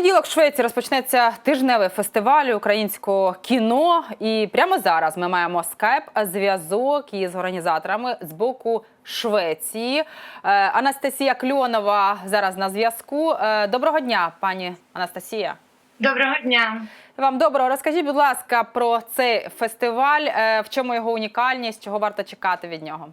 понеділок в Швеції розпочнеться тижневий фестиваль українського кіно. І прямо зараз ми маємо скайп зв'язок із організаторами з боку Швеції. Е, Анастасія Кльонова зараз на зв'язку. Е, Доброго дня, пані Анастасія. Доброго дня. Вам доброго. Розкажіть, будь ласка, про цей фестиваль. Е, В чому його унікальність? Чого варто чекати від нього?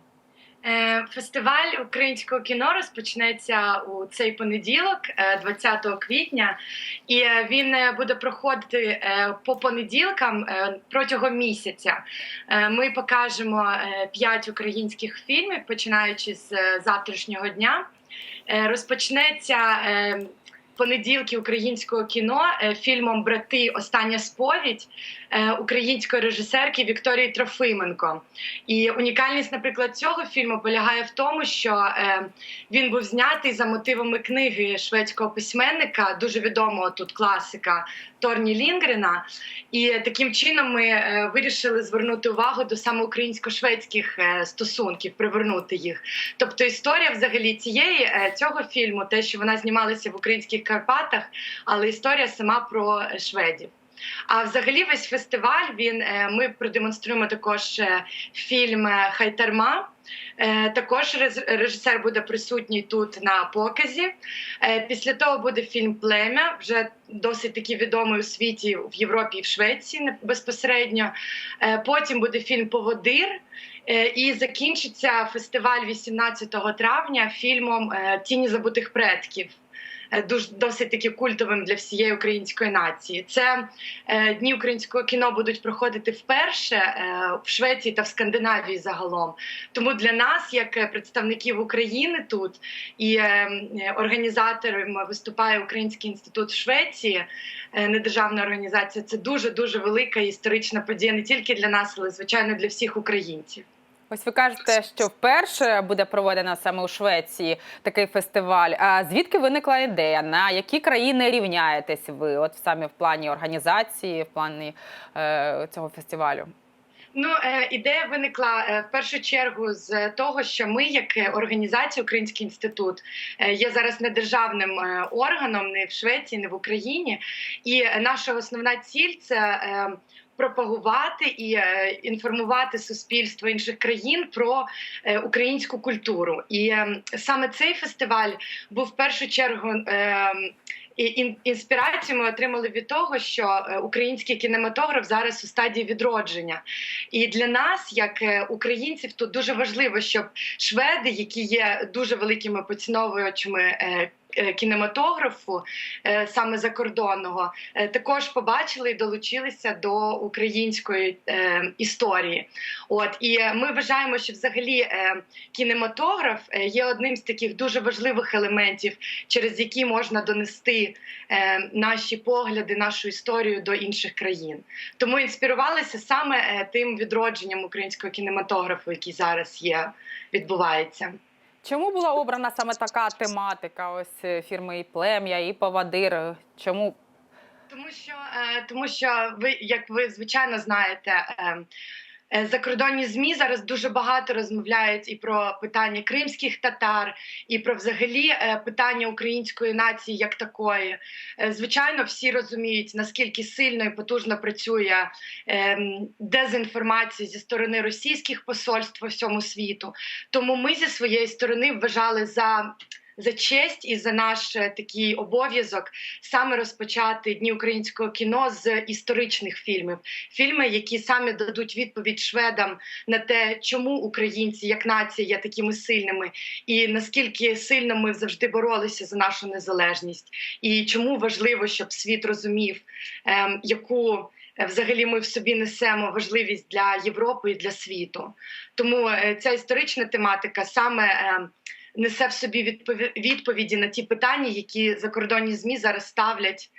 Е, Фестиваль українського кіно розпочнеться у цей понеділок, е, 20 квітня, і е, він е, буде проходити е, по понеділкам е, протягом місяця. Е, Ми покажемо 5 українських фільмів, починаючи з е, завтрашнього дня. Е, Розпочнеться е, понеділки українського кіно е, фільмом Брати Остання сповідь е, української режисерки Вікторії Трофименко. І унікальність, наприклад, цього фільму полягає в тому, що е, він був знятий за мотивами книги шведського письменника, дуже відомого тут класика Торні Лінгрена. І таким чином ми е, вирішили звернути увагу до саме українсько-шведських е, стосунків, привернути їх. Тобто історія взагалі цієї е, цього фільму, те, що вона знімалася в українських Карпатах, але історія сама про е, шведів. А взагалі весь фестиваль він е, ми продемонструємо також е, фільм е, Хайтарма. Е, Також режисер буде присутній тут на показі. Після того буде фільм Плем'я, вже досить таки відомий у світі в Європі і в Швеції безпосередньо. Потім буде фільм Поводир. І закінчиться фестиваль 18 травня фільмом Тіні забутих предків. Е, Дуже досить таки культовим для всієї української нації. Це е, дні українського кіно будуть проходити вперше е, в Швеції та в Скандинавії загалом. Тому для нас, як представників України тут і організатором виступає Український інститут в Швеції, недержавна організація. Це дуже дуже велика історична подія не тільки для нас, але звичайно для всіх українців. Ось ви кажете, що вперше буде проведено саме у Швеції такий фестиваль. А звідки виникла ідея? На які країни рівняєтесь ви? От саме в плані організації, в плані е, цього фестивалю? Ну, е, ідея виникла е, в першу чергу з того, що ми, як е, організація, Український інститут, є зараз недержавним е, органом не в Швеції, не в Україні. І наша основна ціль це. Пропагувати і е, інформувати суспільство інших країн про е, українську культуру, і е, саме цей фестиваль був в першу чергу і ін- інспірацію ми отримали від того, що український кінематограф зараз у стадії відродження. І для нас, як українців, тут дуже важливо, щоб шведи, які є дуже великими поціновувачами. Е, Кінематографу е, саме закордонного е, також побачили і долучилися до української історії. От і ми вважаємо, що взагалі кінематограф є одним з таких дуже важливих елементів, через які можна донести наші погляди, нашу історію до інших країн. Тому інспірувалися саме тим відродженням українського кінематографу, який зараз є, відбувається. Чому була обрана саме така тематика? Ось е, фірми і плем'я, і повадир? Чому Тому що, е, тому що ви, як ви звичайно знаєте, е, е, закордонні змі зараз дуже багато розмовляють і про питання кримських татар, і про взагалі е, питання української нації як такої. Е, звичайно, всі розуміють наскільки сильно і потужно працює е, дезінформація зі сторони російських посольств по всьому світу. Тому ми зі своєї сторони вважали за. За честь і за наш е, такий обов'язок саме розпочати дні українського кіно з історичних фільмів, фільми, які саме дадуть відповідь шведам на те, чому українці як нація є такими сильними, і наскільки сильно ми завжди боролися за нашу незалежність, і чому важливо, щоб світ розумів, ем, яку. е, Взагалі, ми в собі несемо важливість для Європи і для світу. Тому е, ця історична тематика саме ем, несе в собі відпові- відповіді на ті питання, які закордонні змі зараз ставлять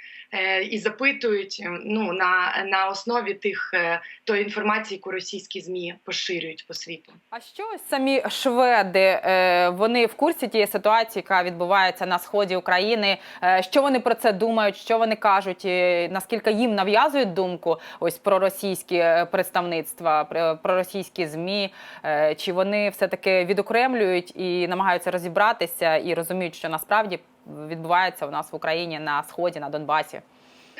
і запитують е, ну на, на основі тих е, тої інформації, яку російські змі поширюють по світу. А що самі шведи? е, Вони в курсі тієї ситуації, яка відбувається на сході України. Е, Що вони про це думають? Що вони кажуть? е, Наскільки їм нав'язують думку ось про російські е, представництва, про російські змі? Е, Чи вони все таки відокремлюють і намагаються розібратися і розуміють, що насправді відбувається у нас в Україні на сході, на Донбасі?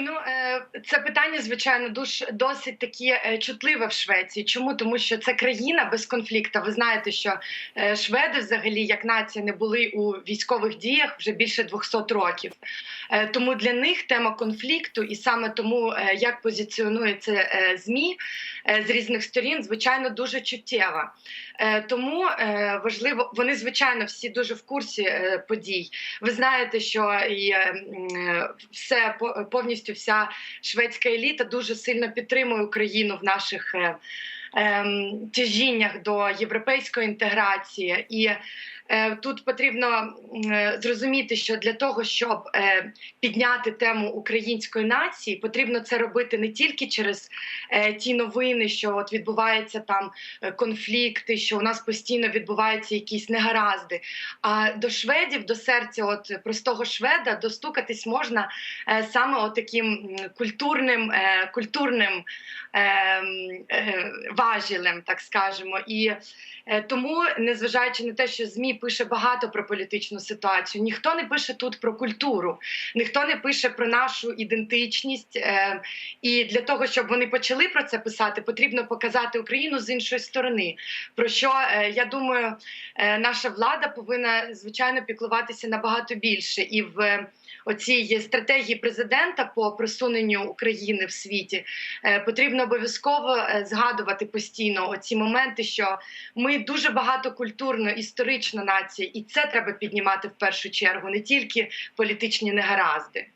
Ну, е, це питання, звичайно, дуже досить такі е, чутливе в Швеції. Чому? Тому що це країна без конфлікту. Ви знаєте, що е, шведи, взагалі, як нація, не були у військових діях вже більше 200 років. Тому для них тема конфлікту, і саме тому, як позиціонується змі з різних сторін, звичайно, дуже чуттєва. Тому важливо, вони звичайно всі дуже в курсі подій. Ви знаєте, що і все по- повністю вся шведська еліта дуже сильно підтримує Україну в наших е, ем, тяжіннях до європейської інтеграції. І тут потрібно е, зрозуміти, що для того, щоб е, підняти тему української нації, потрібно це робити не тільки через е, ті новини, що от відбуваються там е, конфлікти, що у нас постійно відбуваються якісь негаразди. А до шведів, до серця, от простого шведа, достукатись можна е, саме от таким культурним, е, культурним е, м, е, важелем, так скажемо. І е, тому, незважаючи на те, що ЗМІ пише багато про політичну ситуацію, ніхто не пише тут про культуру, ніхто не пише про нашу ідентичність. Е, і для того, щоб вони почали про це писати, потрібно показати Україну з іншої сторони. Про що е, я думаю, е, наша влада повинна звичайно піклуватися набагато більше і в. Оцій стратегії президента по просуненню України в світі е, потрібно обов'язково е, згадувати постійно оці моменти, що ми дуже багатокультурно, історична нація, і це треба піднімати в першу чергу, не тільки політичні негаразди.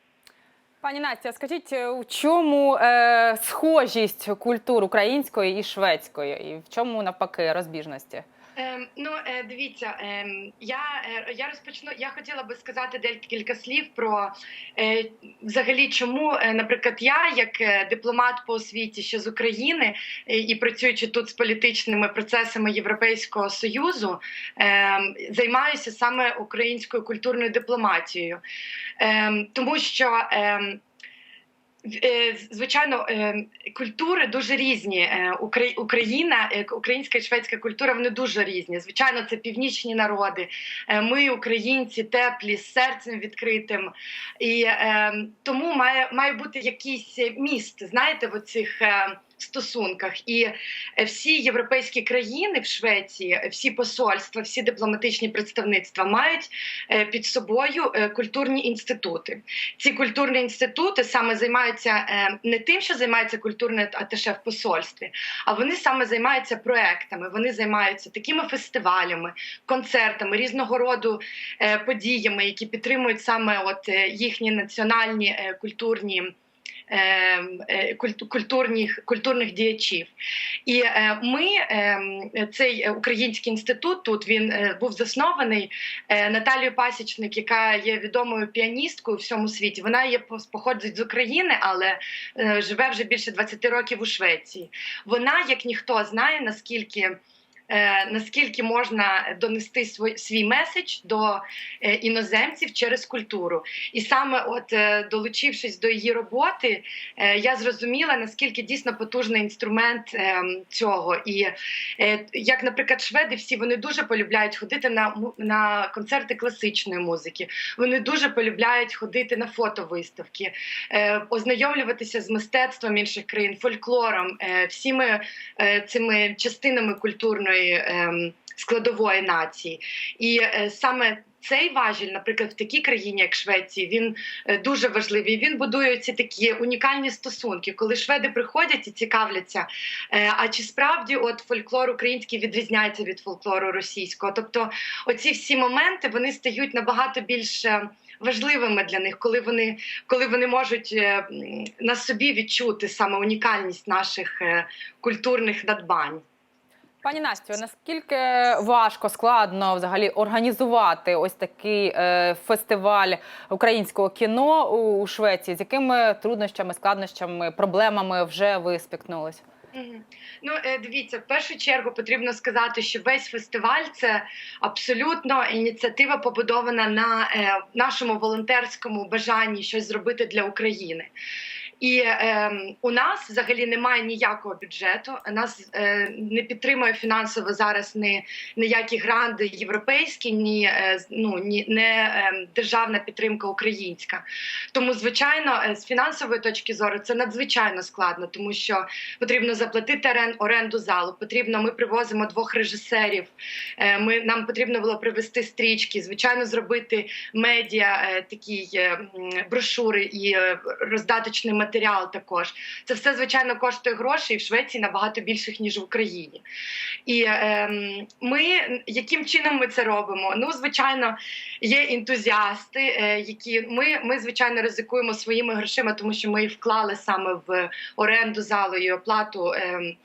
Пані Настя, скажіть, е, у чому е, схожість культур української і шведської, і в чому навпаки розбіжності? Ем, ну, е, дивіться, ем, я, е, я розпочну. Я хотіла би сказати декілька слів про е, взагалі, чому, е, наприклад, я, як е, дипломат по освіті, що з України е, і працюючи тут з політичними процесами Європейського союзу, ем, займаюся саме українською культурною дипломатією, ем, тому що. Е, Звичайно, е, культури дуже різні. Е, Україна, е, українська і шведська культура вони дуже різні. Звичайно, це північні народи. Е, Ми, українці, теплі, з серцем відкритим. І е, тому має, має бути якийсь міст, знаєте, в оцих е, стосунках. І е, всі європейські країни в Швеції, е, всі посольства, всі дипломатичні представництва мають е, під собою культурні інститути. Ці культурні інститути саме займаються не тим, що займається культурне аташе в посольстві, а вони саме займаються проектами. Вони займаються такими фестивалями, концертами, різного роду подіями, які підтримують саме от їхні національні культурні. Е, е, Культурних культурних діячів, і е, ми е, цей український інститут тут він е, був заснований Наталією Пасічник, яка є відомою піаністкою у всьому світі. Вона є походить з України, але живе вже більше 20 років у Швеції. Вона, як ніхто, знає наскільки. Е, Наскільки можна донести свій, свій меседж до е, іноземців через культуру, і саме, от е, долучившись до її роботи, я зрозуміла наскільки дійсно потужний інструмент цього. І як, наприклад, шведи, всі вони дуже полюбляють ходити на на концерти класичної музики. Вони дуже полюбляють ходити на фотовиставки, ознайомлюватися з мистецтвом інших країн, фольклором, всіми цими частинами культурної е, складової нації. І е, саме цей важіль, наприклад, в такій країні, як Швеції, він е, дуже важливий. Він будує ці такі унікальні стосунки, коли шведи приходять і цікавляться. е, А чи справді от фольклор український відрізняється від фольклору російського? Тобто, оці всі моменти вони стають набагато більш важливими для них, коли вони, коли вони можуть на собі відчути саме унікальність наших культурних надбань. Пані Настю, наскільки важко складно взагалі організувати ось такий е, фестиваль українського кіно у, Швеції? З якими труднощами, складнощами, проблемами вже ви спіткнулись? Мгм. Ну, е, дивіться, в першу чергу потрібно сказати, що весь фестиваль це абсолютно ініціатива побудована на е, нашому волонтерському бажанні щось зробити для України. І е, у нас взагалі немає ніякого бюджету. Нас е, не підтримує фінансово зараз ні ніякі гранди європейські, ні, е, ну, ні не е, державна підтримка українська. Тому, звичайно, е, з фінансової точки зору це надзвичайно складно, тому що потрібно заплатити орен- оренду залу. Потрібно, ми привозимо двох режисерів. е, Ми нам потрібно було привезти стрічки, звичайно, зробити медіа е, такі е, брошури і е, роздаточний матеріал. Також це все звичайно коштує грошей в Швеції набагато більших ніж в Україні. І ем, ми яким чином ми це робимо? Ну, звичайно, є ентузіасти, е, які ми, ми звичайно ризикуємо своїми грошима, тому що ми вклали саме в оренду залу і оплату. е, е,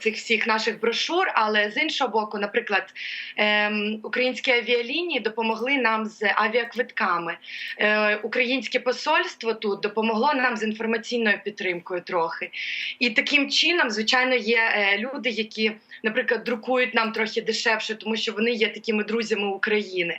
Цих всіх наших брошур, але з іншого боку, наприклад, ем, українські авіалінії допомогли нам з авіаквитками. Е, українське посольство тут допомогло нам з інформаційною підтримкою трохи. І таким чином, звичайно, є е, люди, які, наприклад, друкують нам трохи дешевше, тому що вони є такими друзями України.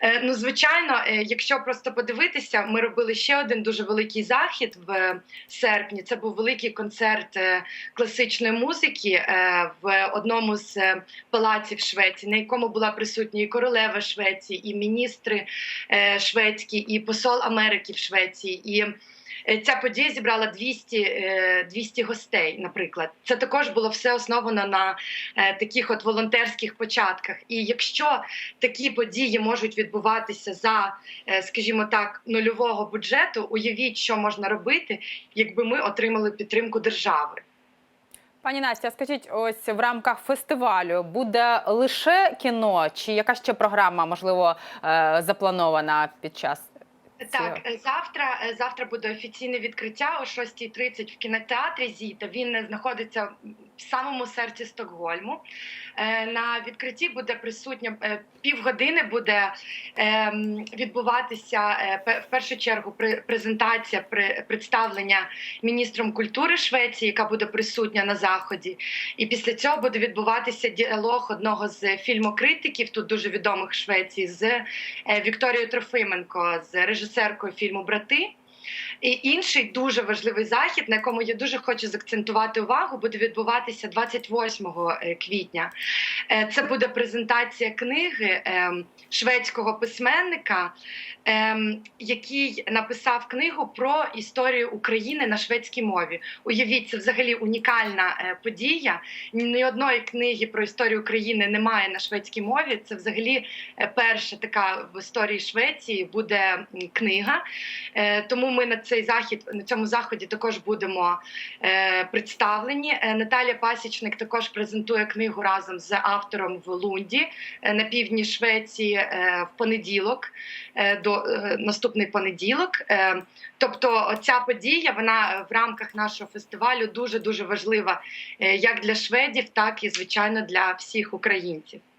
Е, ну, звичайно, е, якщо просто подивитися, ми робили ще один дуже великий захід в е, серпні. Це був великий концерт е, класичної музики е, в одному з е, палаців Швеції, на якому була присутня і королева Швеції, і міністри е, шведські, і посол Америки в Швеції. І ця подія зібрала 200, е, 200 гостей, наприклад. Це також було все основано на таких от волонтерських початках. І якщо такі події можуть відбуватися за, скажімо так, нульового бюджету, уявіть, що можна робити, якби ми отримали підтримку держави. Пані Настя, скажіть, ось в рамках фестивалю буде лише кіно, чи яка ще програма можливо е, запланована під час? Так, е, завтра, е, завтра буде офіційне відкриття о 6.30 в кінотеатрі Зіта. Він знаходиться самому серці Стокгольму. Е, На відкритті буде присутня е, півгодини буде ем, відбуватися е, в першу чергу пре- презентація пре- представлення міністром культури Швеції, яка буде присутня на заході. І після цього буде відбуватися діалог одного з фільмокритиків, тут дуже відомих Швеції, з Вікторією Трофименко, з режисеркою фільму Брати. І інший дуже важливий захід, на якому я дуже хочу закцентувати увагу, буде відбуватися 28 е, квітня. Е, Це буде презентація книги ем, шведського письменника, ем, який написав книгу про історію України на шведській мові. Уявіть, це взагалі унікальна е, подія. Ні одної книги про історію України немає на шведській мові. Це взагалі перша така в історії Швеції буде книга. Тому ми на цей захід на цьому заході також будемо е, представлені. Е, Наталя Пасічник також презентує книгу разом з автором в Лунді е, на півдні Швеції е, в понеділок, е, до е, наступний понеділок. Е, Тобто, ця подія вона в рамках нашого фестивалю дуже дуже важлива е, як для шведів, так і звичайно для всіх українців.